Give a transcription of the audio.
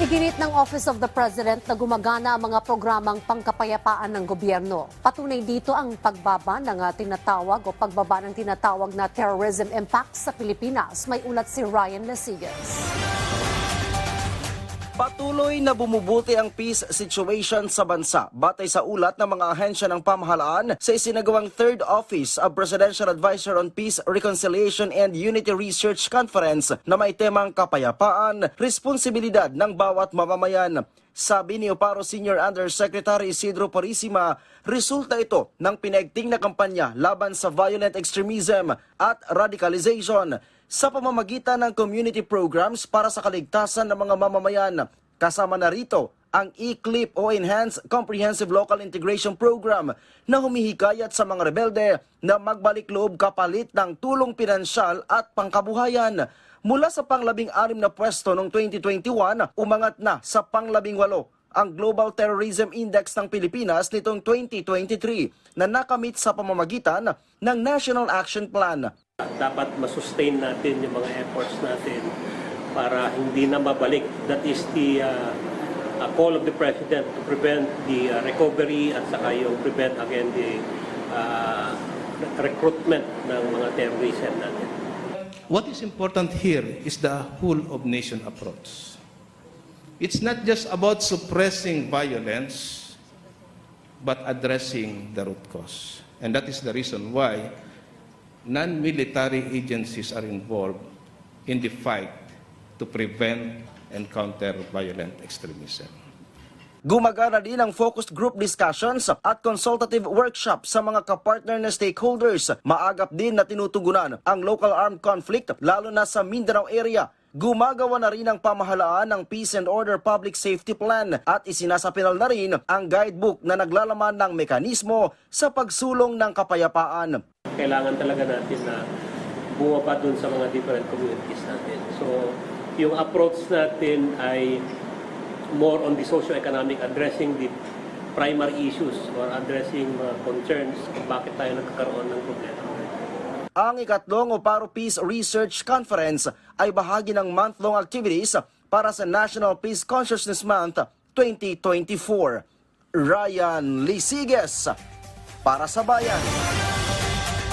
Iginit ng Office of the President na gumagana ang mga programang pangkapayapaan ng gobyerno. Patunay dito ang pagbaba ng ah, tinatawag o pagbaba ng tinatawag na terrorism impact sa Pilipinas. May ulat si Ryan Lesigas. Patuloy na bumubuti ang peace situation sa bansa batay sa ulat ng mga ahensya ng pamahalaan sa isinagawang Third Office of Presidential Advisor on Peace, Reconciliation and Unity Research Conference na may temang kapayapaan, responsibilidad ng bawat mamamayan. Sabi ni Oparo Senior Undersecretary Isidro Parisima, resulta ito ng pinagting na kampanya laban sa violent extremism at radicalization sa pamamagitan ng community programs para sa kaligtasan ng mga mamamayan. Kasama na rito ang E-CLIP o Enhanced Comprehensive Local Integration Program na humihikayat sa mga rebelde na magbalik loob kapalit ng tulong pinansyal at pangkabuhayan. Mula sa panglabing anim na pwesto noong 2021, umangat na sa panglabing walo ang Global Terrorism Index ng Pilipinas nitong 2023 na nakamit sa pamamagitan ng National Action Plan. dapat masustain natin yung mga efforts natin para hindi na mabalik. That is the uh, uh, call of the President to prevent the uh, recovery at saka yung prevent again the uh, recruitment ng mga terrorism natin. What is important here is the whole of nation approach. It's not just about suppressing violence, but addressing the root cause. And that is the reason why non-military agencies are involved in the fight to prevent and counter violent extremism. Gumagana din ang focused group discussions at consultative workshop sa mga kapartner na stakeholders. Maagap din na tinutugunan ang local armed conflict lalo na sa Mindanao area. Gumagawa na rin ang pamahalaan ng Peace and Order Public Safety Plan at isinasapinal na rin ang guidebook na naglalaman ng mekanismo sa pagsulong ng kapayapaan. Kailangan talaga natin na bumaba dun sa mga different communities natin. So, yung approach natin ay more on the socio-economic, addressing the primary issues or addressing mga concerns kung bakit tayo nagkakaroon ng problema. Ang ikatlong Oparo Peace Research Conference ay bahagi ng month-long activities para sa National Peace Consciousness Month 2024. Ryan Lisiges para sa Bayan.